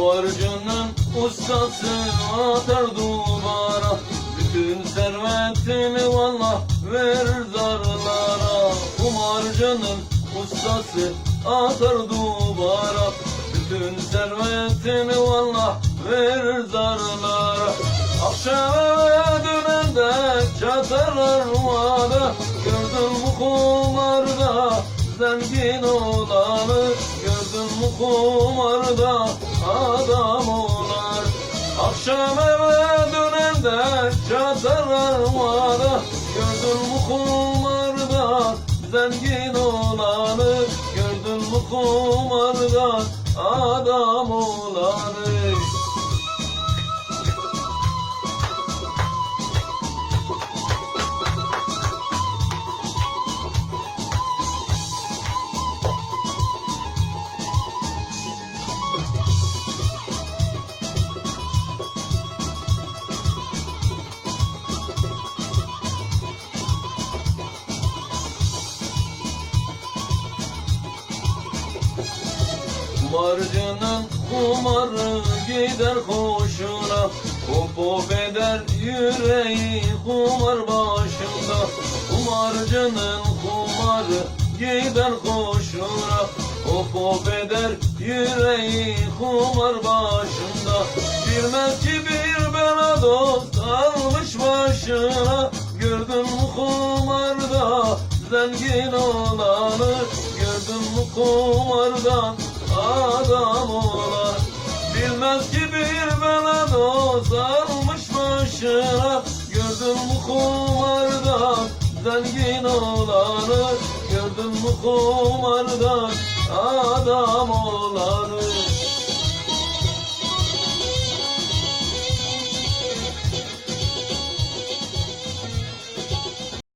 Kumarcının ustası atar duvara. Bütün servetini valla verir zarlara. Kumarcının ustası atar duvara. Bütün servetini valla verir zarlara. Akşam eve dönende çatarlar vada Gördün mü kumarda zengin olanı. Gördün mü kumarda Akşam eve dönende çatarlar vada Gördün mü kumarda zengin olanı? Gördün mü kumarda adam olanı Kumarcının kumarı gider hoşuna. Hop hop eder yüreği kumar başında. Kumarcının kumarı gider hoşuna. Hop hop eder yüreği kumar başında. Bilmez ki bir bela dost almış başına. Gördün mü kumarda zengin olanı. Gördün mü kumardan adam olan Bilmez ki bir bela dost almış başına. Gördün mü kumardan zengin olanı? Gördün mü kumardan adam olanı